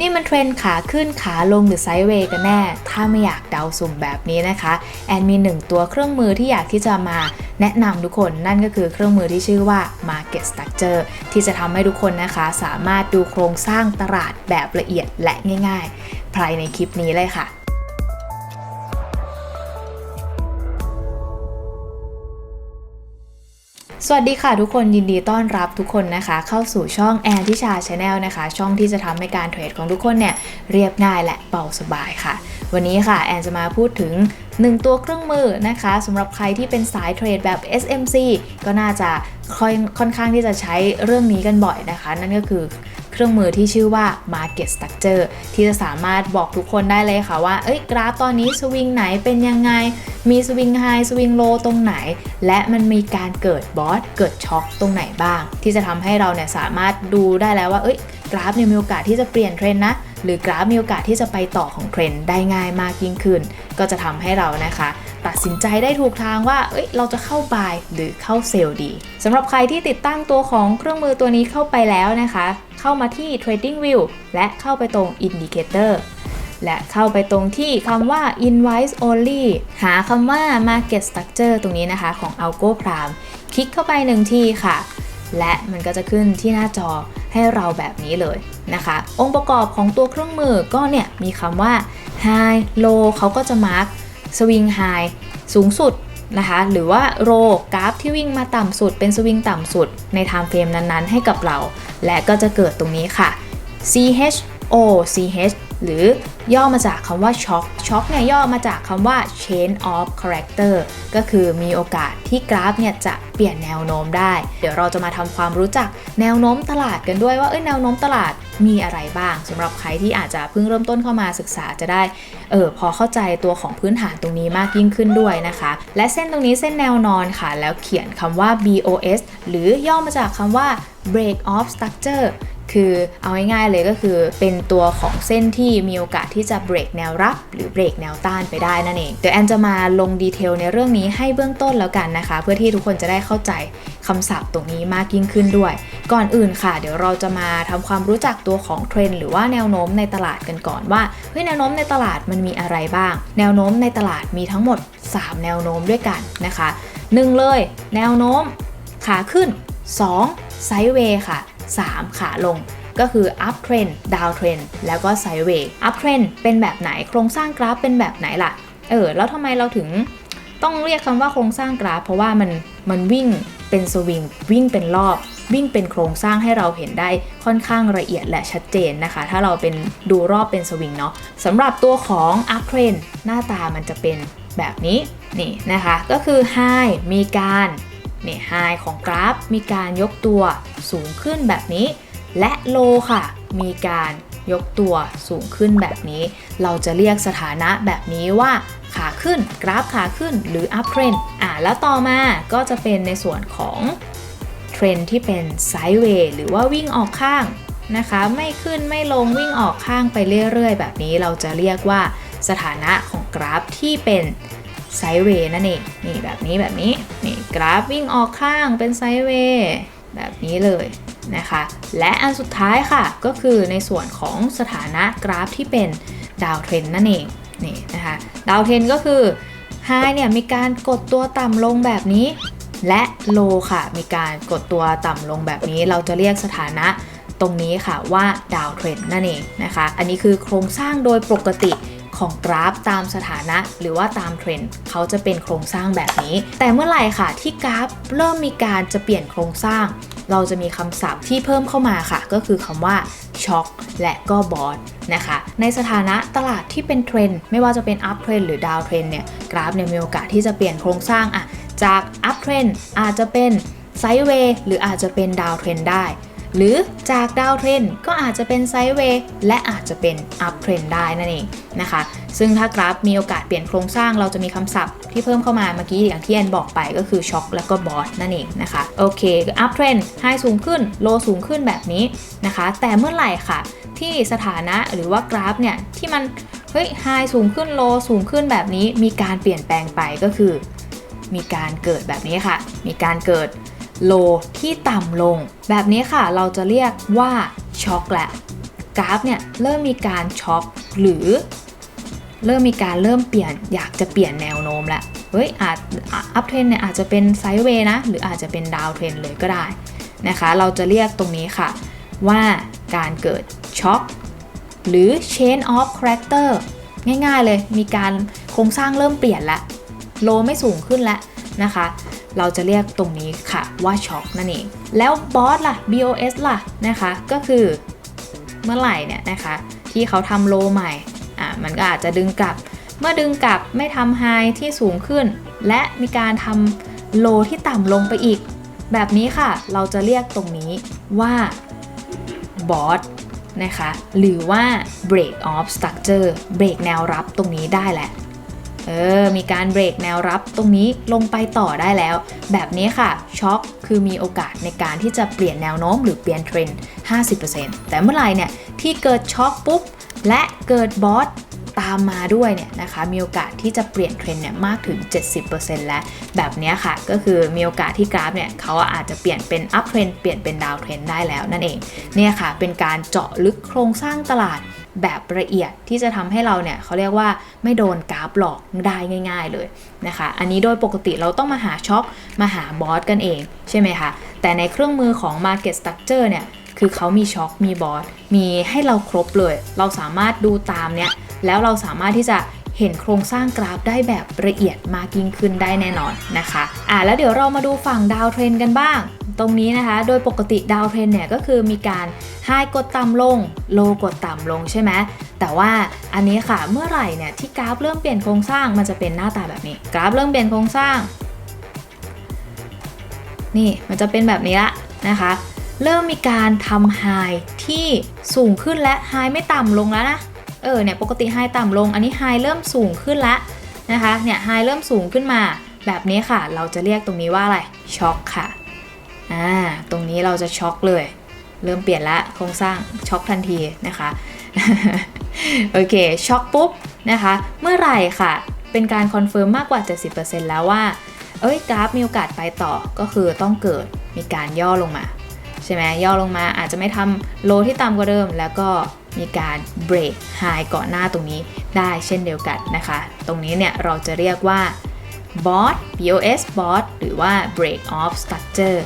นี่มันเทรนขาขึ้นขาลงหรือไซด์เวย์กันแน่ ถ้าไม่อยากเดาสุ่มแบบนี้นะคะ แอนมีหนึ่งตัวเครื่องมือที่อยากที่จะมาแนะนำทุกคนนั่นก็คือเครื่องมือที่ชื่อว่า Market Structure ที่จะทำให้ทุกคนนะคะ สามารถดูโครงสร้างตลาดแบบละเอียดและง่ายๆภายในคลิปนี้เลยค่ะ สวัสดีค่ะทุกคนยินดีต้อนรับทุกคนนะคะ เข้าสู่ช่องแอนทิชาชาแนลนะคะ ช่องที่จะทำให้การเทรดของทุกคนเนี่ยเรียบง่ายและเบาสบายค่ะ วันนี้ค่ะแอนจะมาพูดถึง 1 ตัวเครื่องมือนะคะสำหรับใครที่เป็นสายเทรดแบบ SMC ก็น่าจะค่อยค่อนข้างที่จะใช้เรื่องนี้กันบ่อยนะคะ นั่นก็คือ เครื่องมือที่ชื่อว่า Market Structure ที่จะสามารถบอกทุกคนได้เลยค่ะว่า เอ้ยกราฟตอนนี้สวิงไหนเป็นยังไง มีสวิงไฮสวิงโลตรงไหน และมันมีการเกิดบอสเกิดช็อคตรงไหนบ้าง ที่จะทำให้เราเนี่ยสามารถดูได้แล้วว่า เอ้ยกราฟเนี่ยมีโอกาสที่จะเปลี่ยนเทรนนะ หรือกราฟมีโอกาสที่จะไปต่อของเทรนด์ได้ง่ายมากยิ่งขึ้น ก็จะทำให้เรานะคะ ตัดสินใจได้ถูกทางว่า เอ้ย เราจะเข้าบายหรือเข้าเซลล์ดีสำหรับใครที่ติดตั้งตัวของเครื่องมือตัวนี้เข้าไปแล้วนะคะ เข้ามาที่ Trading View และเข้าไปตรง Indicator และเข้าไปตรงที่คำว่า Invoice Only หาคำว่า Market Structure ตรงนี้นะคะของ Algo Prime คลิกเข้าไปหนึ่งทีค่ะ และมันก็จะขึ้นที่หน้าจอให้เราแบบนี้เลยนะคะ องค์ประกอบของตัวเครื่องมือก็เนี่ยมีคำว่า High Low เขาก็จะมาร์กสวิงไฮสูงสุดนะคะหรือว่าโรกราฟที่วิ่งมาต่ำสุดเป็นสวิงต่ำสุดในไทม์เฟรมนั้นๆ ให้กับเรา และก็จะเกิดตรงนี้ค่ะ CH O CH หรือย่อมาจากคำว่า shock shock เนี่ยย่อมาจากคำว่า change of character ก็คือมีโอกาสที่กราฟเนี่ยจะเปลี่ยนแนวโน้มได้ เดี๋ยวเราจะมาทำความรู้จักแนวโน้มตลาดกันด้วยว่าเอ้ยแนวโน้มตลาดมีอะไรบ้างสำหรับใครที่อาจจะเพิ่งเริ่มต้นเข้ามาศึกษาจะได้เออพอเข้าใจตัวของพื้นฐานตรงนี้มากยิ่งขึ้นด้วยนะคะ และเส้นตรงนี้เส้นแนวนอนค่ะ แล้วเขียนคำว่า BOS หรือย่อมาจากคำว่า break off structure คือเอาง่ายๆเลยก็คือเป็นตัวของเส้นที่มีโอกาสที่จะเบรกแนวรับ หรือเบรกแนวต้านไปได้นั่นเอง เดี๋ยวแอนจะมาลงดีเทลในเรื่องนี้ให้เบื้องต้นแล้วกันนะคะ เพื่อที่ทุกคนจะได้เข้าใจคำศัพท์ตรงนี้มากยิ่งขึ้นด้วย ก่อนอื่นค่ะ เดี๋ยวเราจะมาทำความรู้จักตัวของเทรนหรือว่าแนวโน้มในตลาดกันก่อนว่าเฮ้ยแนวโน้มในตลาดมันมีอะไรบ้าง แนวโน้มในตลาดมีทั้งหมด 3 แนวโน้มด้วยกันนะคะ 1 เลย แนวโน้มขาขึ้น 2. ไซด์เวย์ค่ะ 3. ขาลงก็คือ up trend down trend แล้วก็ sideways up trend เป็นแบบไหนโครงสร้างกราฟเป็นแบบไหนล่ะ เออ แล้วทำไมเราถึงต้องเรียกคำว่าโครงสร้างกราฟ เพราะว่ามันมันวิ่งเป็นสวิงวิ่งเป็นรอบ วิ่งเป็นโครงสร้างให้เราเห็นได้ค่อนข้างละเอียดและชัดเจนนะคะ ถ้าเราเป็นดูรอบเป็นสวิงเนาะสำหรับตัวของ up trend หน้าตามันจะเป็นแบบนี้นี่นะคะ ก็คือ high มีการ นี่ไฮของกราฟมีการยกตัวสูงขึ้นแบบนี้ และโลค่ะ มีการยกตัวสูงขึ้นแบบนี้ เราจะเรียกสถานะแบบนี้ว่าขาขึ้นกราฟขาขึ้นหรือ up trend อ่าแล้วต่อมาก็จะเป็นในส่วนของเทรนที่เป็นไซด์เวย์หรือว่าวิ่งออกข้างนะคะ ไม่ขึ้นไม่ลงวิ่งออกข้างไปเรื่อยๆ แบบนี้เราจะเรียกว่าสถานะของกราฟที่เป็นไซด์เวย์นั่นเองนี่แบบนี้แบบนี้นี่ กราฟวิ่งออกข้างเป็นไซด์เวย์แบบนี้เลยนะคะ และอันสุดท้ายค่ะก็คือในส่วนของสถานะกราฟที่เป็นดาวเทรนนั่นเองนี่นะคะดาวเทรนก็คือไฮเนี่ยมีการกดตัวต่ำลงแบบนี้ และโลค่ะ มีการกดตัวต่ำลงแบบนี้ เราจะเรียกสถานะตรงนี้ค่ะว่าดาวเทรนนั่นเองนะคะ อันนี้คือโครงสร้างโดยปกติ ของกราฟตามสถานะ หรือว่าตามเทรนด์เขาจะเป็นโครงสร้างแบบนี้ แต่เมื่อไหร่ค่ะที่กราฟเริ่มมีการจะเปลี่ยนโครงสร้าง เราจะมีคำศัพท์ที่เพิ่มเข้ามาค่ะ ก็คือคำว่าช็อคและก็บอสนะคะ ในสถานะตลาดที่เป็นเทรนด์ไม่ว่าจะเป็นอัพเทรนหรือดาวเทรนเนี่ยกราฟเนี่ยมีโอกาสที่จะเปลี่ยนโครงสร้างอะจากอัพเทรนอาจจะเป็นไซด์เวย์หรืออาจจะเป็นดาวเทรนได้ หรือจากดาวเทรนก็อาจจะเป็นไซด์เวย์และอาจจะเป็นอัพเทรนได้นั่นเองนะคะ ซึ่งถ้ากราฟมีโอกาสเปลี่ยนโครงสร้างเราจะมีคำศัพท์ที่เพิ่มเข้ามาเมื่อกี้อย่างที่แอนบอกไปก็คือช็อคแล้วก็บอสนั่นเองนะคะโอเคอัพเทรนไฮสูงขึ้นโลสูงขึ้นแบบนี้นะคะ แต่เมื่อไหร่ค่ะ ที่สถานะหรือว่ากราฟเนี่ยที่มันเฮ้ยไฮสูงขึ้นโลสูงขึ้นแบบนี้มีการเปลี่ยนแปลงไปก็คือ มีการเกิดแบบนี้ค่ะ มีการเกิด โลที่ต่ำลง แบบนี้ค่ะเราจะเรียกว่าช็อคแหละกราฟเนี่ยเริ่มมีการช็อคหรือ เริ่มมีการเริ่มเปลี่ยนอยากจะเปลี่ยนแนวโน้มแล้วเฮ้ยอาจอัพเทรนเนี่ยอาจจะเป็นไซด์เวย์นะ หรืออาจจะเป็นดาวเทรนเลยก็ได้นะคะ เราจะเรียกตรงนี้ค่ะ ว่าการเกิดช็อคหรือ chain of character ง่ายๆเลยมีการโครงสร้างเริ่มเปลี่ยนล้วโลไม่สูงขึ้นล้ว นะคะ เราจะเรียกตรงนี้ค่ะว่าช็อคนั่นเอง แล้วบอสล่ะ BOS ล่ะนะคะ ก็คือเมื่อไหร่เนี่ยนะคะ ที่เขาทำโลใหม่อะมันก็อาจจะดึงกลับ เมื่อดึงกลับไม่ทำไฮที่สูงขึ้น และมีการทำโลที่ต่ำลงไปอีก แบบนี้ค่ะ เราจะเรียกตรงนี้ว่าบอสนะคะ หรือว่า break off structure เบรกแนวรับตรงนี้ได้แหละ เออ มีการเบรกแนวรับตรงนี้ลงไปต่อได้แล้ว แบบนี้ค่ะ ช็อคคือมีโอกาสในการที่จะเปลี่ยนแนวโน้มหรือเปลี่ยนเทรนด์ 50%แต่เมื่อไหร่เนี่ยที่เกิดช็อคปุ๊บและเกิดบอส ตามมาด้วยเนี่ยนะคะมีโอกาสที่จะเปลี่ยนเทรนด์เนี่ยมากถึง 70%แล้ว แบบนี้ค่ะก็คือมีโอกาสที่กราฟเนี่ยเขาอาจจะเปลี่ยนเป็นอัพเทรนด์เปลี่ยนเป็นดาวเทรนด์ได้แล้วนั่นเองเนี่ยค่ะเป็นการเจาะลึกโครงสร้างตลาดแบบละเอียดที่จะทำให้เราเนี่ยเขาเรียกว่าไม่โดนกราฟหลอกได้ง่าย ๆเลยนะคะ อันนี้โดยปกติเราต้องมาหาช็อคมาหาบอสกันเองใช่ไหมคะ แต่ในเครื่องมือของ Market Structure เนี่ยคือเขามีช็อคมีบอสมีให้เราครบเลย เราสามารถดูตามเนี่ย แล้วเราสามารถที่จะเห็นโครงสร้างกราฟได้แบบละเอียดมากยิ่งขึ้นได้แน่นอนนะคะอ่าแล้วเดี๋ยวเรามาดูฝั่งดาวเทรนกันบ้าง ตรงนี้นะคะ โดยปกติดาวเทรนเนี่ยก็คือมีการไฮกดต่ำลง โลกดต่ำลงใช่ไหมแต่ว่าอันนี้ค่ะเมื่อไหร่เนี่ยที่กราฟเริ่มเปลี่ยนโครงสร้างมันจะเป็นหน้าตาแบบนี้ กราฟเริ่มเปลี่ยนโครงสร้าง นี่มันจะเป็นแบบนี้ละนะคะ เริ่มมีการทำไฮที่สูงขึ้นและไฮไม่ต่ำลงแล้วนะ เออเนี่ยปกติไฮต่ำลง อันนี้ไฮเริ่มสูงขึ้นล้วนะคะเนี่ยไฮเริ่มสูงขึ้นมา แบบนี้ค่ะ เราจะเรียกตรงนี้ว่าอะไรช็อคค่ะอ่าตรงนี้เราจะช็อคเลย เริ่มเปลี่ยนละโครงสร้างช็อคทันทีนะคะโอเคช็อคปุ๊บนะคะเมื่อไหร่ค่ะ เป็นการคอนเฟิร์มมากกว่า 70%แล้วว่าเอ้ยกราฟมีโอกาสไปต่อก็คือต้องเกิดมีการย่อลงมา ใช่ไหมย่อลงมาอาจจะไม่ทำโลที่ต่ำกว่าเดิม แล้วก็ มีการเบรกไฮก่อนหน้าตรงนี้ได้เช่นเดียวกันนะคะ ตรงนี้เนี่ยเราจะเรียกว่า bot BOS bot หรือว่า break off structure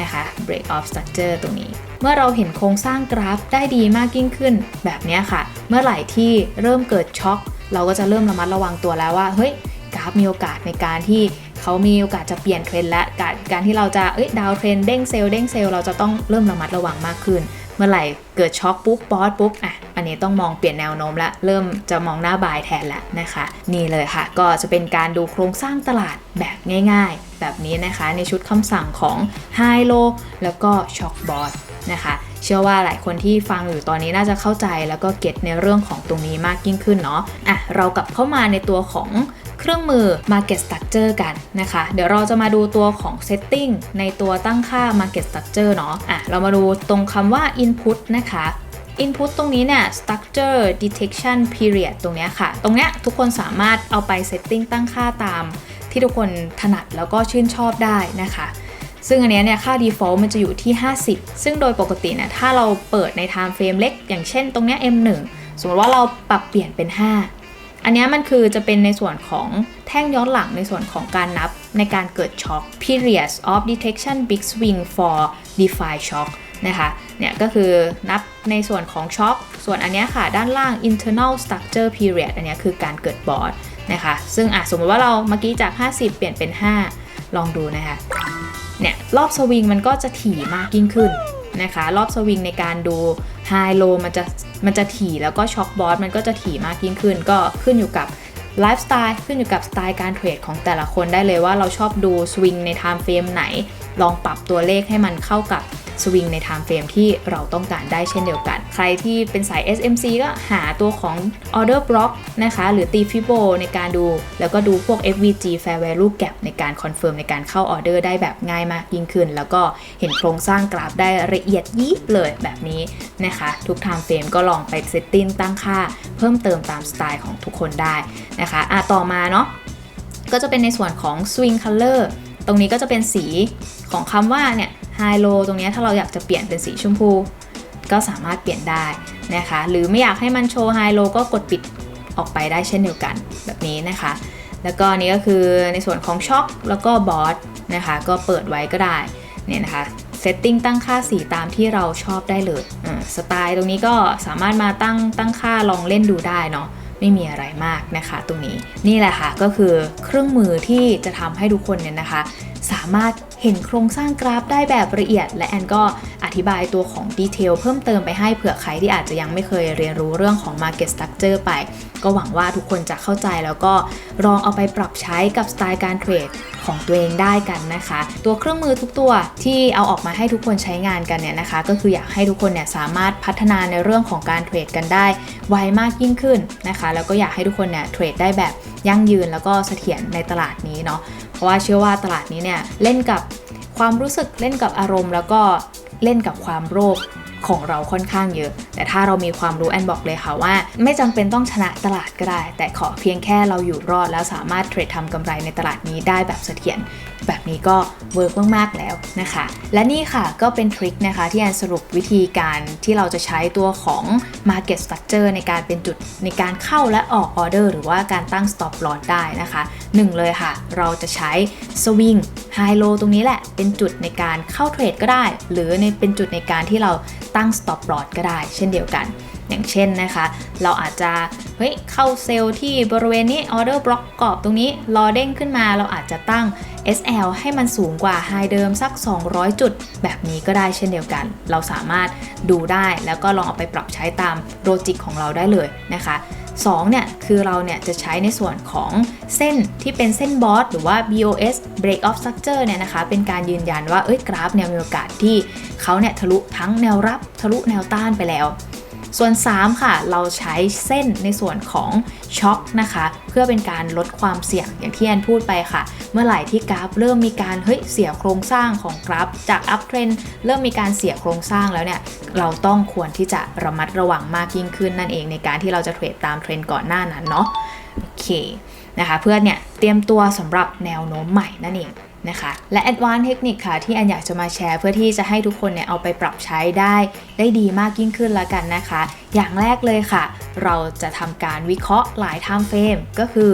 นะคะ break off structure ตรงนี้ เมื่อเราเห็นโครงสร้างกราฟได้ดีมากยิ่งขึ้นแบบนี้ค่ะ เมื่อไหร่ที่เริ่มเกิดช็อคเราก็จะเริ่มระมัดระวังตัวแล้วว่า เฮ้ย กราฟมีโอกาสในการที่เขามีโอกาสจะเปลี่ยนเทรนด์และการการที่เราจะเอ้ยดาวเทรนเด้งเซลล์เด้งเซลล์เราจะต้องเริ่มระมัดระวังมากขึ้น มื่อไหร่เกิดช็อคปุ๊บบอสปุ๊บอะอันนี้ต้องมองเปลี่ยนแนวโน้มละเริ่มจะมองหน้าบายแทนละนะคะ นี่เลยค่ะ ก็จะเป็นการดูโครงสร้างตลาดแบบง่ายๆ แบบนี้นะคะ ในชุดคำสั่งของ High Low แล้วก็ Shock Board นะคะเชื่อว่าหลายคนที่ฟังอยู่ตอนนี้น่าจะเข้าใจแล้วก็เก็ตในเรื่องของตรงนี้มากยิ่งขึ้นเนาะอะเรากลับเข้ามาในตัวของ เครื่องมือ Market Structure กันนะคะ เดี๋ยวเราจะมาดูตัวของ Setting ในตัวตั้งค่า Market Structure เนาะอะเรามาดูตรงคำว่า Input นะคะ Input ตรงนี้เนี่ย Structure Detection Period ตรงเนี้ยค่ะ ตรงเนี้ยทุกคนสามารถเอาไป Setting ตั้งค่าตาม ที่ทุกคนถนัดแล้วก็ชื่นชอบได้นะคะซึ่งอันเนี้ยเนี่ยค่า default มันจะอยู่ที่ 50 ซึ่งโดยปกติเนี่ยถ้าเราเปิดใน time frame เล็ก อย่างเช่นตรงเนี้ย M1 สมมติว่าเราปรับเปลี่ยนเป็น 5 อันนี้มันคือจะเป็นในส่วนของแท่งย้อนหลังในส่วนของการนับในการเกิดช็อค periods of detection big swing for defined shock นะคะ เนี่ยก็คือนับในส่วนของช็อค ส่วนอันนี้ค่ะ ด้านล่าง internal structure period อันนี้คือการเกิดบอสนะคะ ซึ่งอะสมมติว่าเราเมื่อกี้จาก 50 เปลี่ยนเป็น 5 ลองดูนะคะ เนี่ยรอบสวิงมันก็จะถี่มากยิ่งขึ้น นะคะ รอบสวิงในการดูไฮโลมันจะมันจะถี่แล้วก็ช็อคบอสมันก็จะถี่มากยิ่งขึ้น ก็ขึ้นอยู่กับไลฟ์สไตล์ขึ้นอยู่กับสไตล์การเทรดของแต่ละคนได้เลยว่าเราชอบดูสวิงในไทม์เฟรมไหน ลองปรับตัวเลขให้มันเข้ากับสวิงในไทม์เฟรมที่เราต้องการได้เช่นเดียวกัน ใครที่เป็นสาย SMC ก็หาตัวของ Order Block นะคะ หรือตี Fibo ในการดู แล้วก็ดูพวก FVG Fair Value Gap ในการคอนเฟิร์มในการเข้าออเดอร์ได้แบบง่ายมากยิ่งขึ้น แล้วก็เห็นโครงสร้างกราฟได้ละเอียดยิบเลยแบบนี้นะคะ ทุก Time Frame ก็ลองไปเซตติ้งตั้งค่า เพิ่มเติมตามสไตล์ของทุกคนได้นะคะอะต่อมาเนาะก็จะเป็นในส่วนของ swing color ตรงนี้ก็จะเป็นสีของคำว่าเนี่ย high low ตรงนี้ถ้าเราอยากจะเปลี่ยนเป็นสีชมพู ก็สามารถเปลี่ยนได้นะคะ หรือไม่อยากให้มันโชว์ไฮโลก็กดปิดออกไปได้เช่นเดียวกันแบบนี้นะคะ แล้วก็นี้ก็คือในส่วนของช็อคแล้วก็บอสนะคะก็เปิดไว้ก็ได้เนี่ยนะคะเซตติ้งตั้งค่าสีตามที่เราชอบได้เลยสไตล์ตรงนี้ก็สามารถมาตั้งตั้งค่าลองเล่นดูได้เนาะ ไม่มีอะไรมากนะคะ ตรงนี้นี่แหละค่ะก็คือเครื่องมือที่จะทำให้ทุกคนเนี่ยนะคะ สามารถ เห็นโครงสร้างกราฟได้แบบละเอียด และแอนก็อธิบายตัวของดีเทลเพิ่มเติมไปให้เผื่อใครที่อาจจะยังไม่เคยเรียนรู้เรื่องของ Market Structure ไป ก็หวังว่าทุกคนจะเข้าใจแล้วก็ลองเอาไปปรับใช้กับสไตล์การเทรดของตัวเองได้กันนะคะ ตัวเครื่องมือทุกตัวที่เอาออกมาให้ทุกคนใช้งานกันเนี่ยนะคะ ก็คืออยากให้ทุกคนเนี่ยสามารถพัฒนาในเรื่องของการเทรดกันได้ ไวมากยิ่งขึ้นนะคะ แล้วก็อยากให้ทุกคนเนี่ยเทรดได้แบบยั่งยืนแล้วก็เสถียรในตลาดนี้เนาะ ราะว่าเชื่อว่าตลาดนี้เนี่ยเล่นกับความรู้สึกเล่นกับอารมณ์ แล้วก็เล่นกับความโรคของเราค่อนข้างเยอะ แต่ถ้าเรามีความรู้แอนบอกเลยค่ะว่า ไม่จำเป็นต้องชนะตลาดก็ได้ แต่ขอเพียงแค่เราอยู่รอด แล้วสามารถเทรดทำกำไรในตลาดนี้ได้แบบเสถียร แบบนี้ก็เวิร์กมากๆแล้วนะคะ และนี่ค่ะก็เป็นทริคนะคะที่แอนสรุปวิธีการที่เราจะใช้ตัวของ Market Structure ในการเป็นจุดในการเข้าและออกออเดอร์หรือว่าการตั้ง Stop Loss ได้นะคะหนึ่งเลยค่ะ เราจะใช้ Swing High Low ตรงนี้แหละ เป็นจุดในการเข้าเทรดก็ได้ หรือในเป็นจุดในการที่เราตั้ง Stop Loss ก็ได้ เช่นเดียวกันอย่างเช่นนะคะ เราอาจจะเฮ้ยเข้าเซลล์ที่บริเวณนี้ออเดอร์บล็อกกรอบตรงนี้รอเด้งขึ้นมาเราอาจจะตั้ง SL ให้มันสูงกว่าไฮเดิมสัก 200 จุด แบบนี้ก็ได้เช่นเดียวกัน เราสามารถดูได้แล้วก็ลองเอาไปปรับใช้ตามโลจิกของเราได้เลยนะคะ2เนี่ยคือเราเนี่ยจะใช้ในส่วนของเส้นที่เป็นเส้นบอสหรือว่า BOS break off structure เนี่ยนะคะ เป็นการยืนยันว่าเอ้ยกราฟเนี่ยมีโอกาสที่เขาเนี่ยทะลุทั้งแนวรับทะลุแนวต้านไปแล้ว ส่วน 3 ค่ะ เราใช้เส้นในส่วนของช็อคนะคะ เพื่อเป็นการลดความเสี่ยงอย่างที่แอนพูดไปค่ะ เมื่อไหร่ที่กราฟเริ่มมีการเฮ้ยเสียโครงสร้างของกราฟ จากอัพเทรนเริ่มมีการเสียโครงสร้างแล้วเนี่ยเราต้องควรที่จะระมัดระวังมากยิ่งขึ้นนั่นเองในการที่เราจะเทรดตามเทรนก่อนหน้านั้นเนาะโอเคนะคะเพื่อเนี่ยเตรียมตัวสำหรับแนวโน้มใหม่นั่นเอง นะคะและ Advanced เทคนิคค่ะ ที่อันอยากจะมาแชร์ เพื่อที่จะให้ทุกคนเนี่ยเอาไปปรับใช้ได้ ได้ดีมากยิ่งขึ้นแล้วกันนะคะ อย่างแรกเลยค่ะ เราจะทำการวิเคราะห์หลาย time frame ก็คือ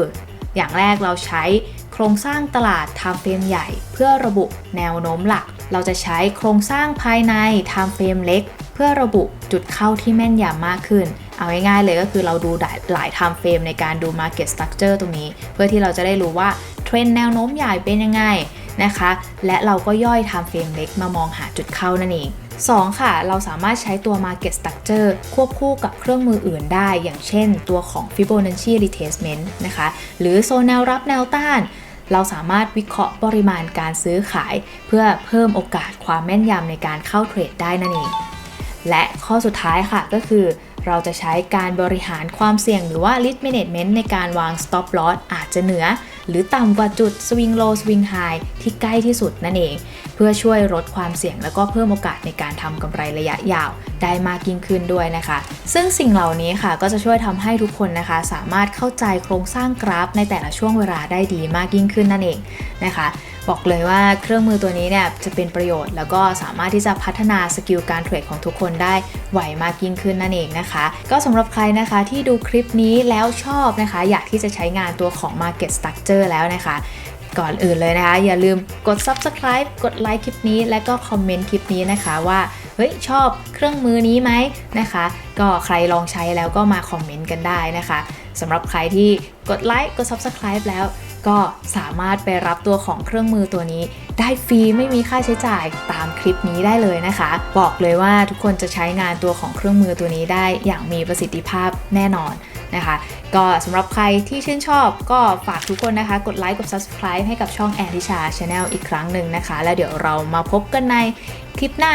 อย่างแรกเราใช้โครงสร้างตลาด time frame ใหญ่ เพื่อระบุแนวโน้มหลัก เราจะใช้โครงสร้างภายใน time frame เล็ก เพื่อระบุจุดเข้าที่แม่นยำมากขึ้นเอาง่ายๆเลยก็คือเราดูหลาย time frame ในการดู market structure ตรงนี้ เพื่อที่เราจะได้รู้ว่า เทรนแนวโน้มใหญ่เป็นยังไงนะคะ และเราก็ย่อย time frame เล็กมามองหาจุดเข้านั่นเอง 2 ค่ะ เราสามารถใช้ตัว market structure ควบคู่กับเครื่องมืออื่นได้ อย่างเช่นตัวของ Fibonacci retracement นะคะ หรือโซนแนวรับแนวต้าน เราสามารถวิเคราะห์ปริมาณการซื้อขาย เพื่อเพิ่มโอกาสความแม่นยำในการเข้าเทรดได้นั่นเอง และข้อสุดท้ายค่ะก็คือ เราจะใช้การบริหารความเสี่ยงหรือว่า risk management ในการวาง stop loss อาจจะเหนือ หรือต่ำกว่าจุด swing low swing high ที่ใกล้ที่สุดนั่นเอง เพื่อช่วยลดความเสี่ยงแล้วก็เพิ่มโอกาสในการทำกำไรระยะยาว ได้มากยิ่งขึ้นด้วยนะคะ ซึ่งสิ่งเหล่านี้ค่ะก็จะช่วยทำให้ทุกคนนะคะ สามารถเข้าใจโครงสร้างกราฟในแต่ละช่วงเวลาได้ดีมากยิ่งขึ้นนั่นเองนะคะ บอกเลยว่าเครื่องมือตัวนี้เนี่ยจะเป็นประโยชน์ แล้วก็สามารถที่จะพัฒนาสกิลการเทรดของทุกคนได้ไหวมากยิ่งขึ้นนั่นเองนะคะ ก็สำหรับใครนะคะที่ดูคลิปนี้แล้วชอบนะคะ อยากที่จะใช้งานตัวของ Market Structure แล้วนะคะก่อนอื่นเลยนะคะ อย่าลืมกด subscribe กดไลค์คลิปนี้ และก็คอมเมนต์คลิปนี้นะคะว่า เฮ้ยชอบเครื่องมือนี้ไหมนะคะ ก็ใครลองใช้แล้วก็มาคอมเมนต์กันได้นะคะสำหรับใครที่กดไลค์กด subscribe แล้วก็สามารถไปรับตัวของเครื่องมือตัวนี้ ได้ฟรีไม่มีค่าใช้จ่ายตามคลิปนี้ได้เลยนะคะ บอกเลยว่าทุกคนจะใช้งานตัวของเครื่องมือตัวนี้ได้อย่างมีประสิทธิภาพแน่นอนนะคะ ก็สำหรับใครที่ชื่นชอบก็ฝากทุกคนนะคะ กดไลค์กด subscribe ให้กับช่องแอนทิชา Channel อีกครั้งหนึ่งนะคะ แล้วเดี๋ยวเรามาพบกันในคลิปหน้า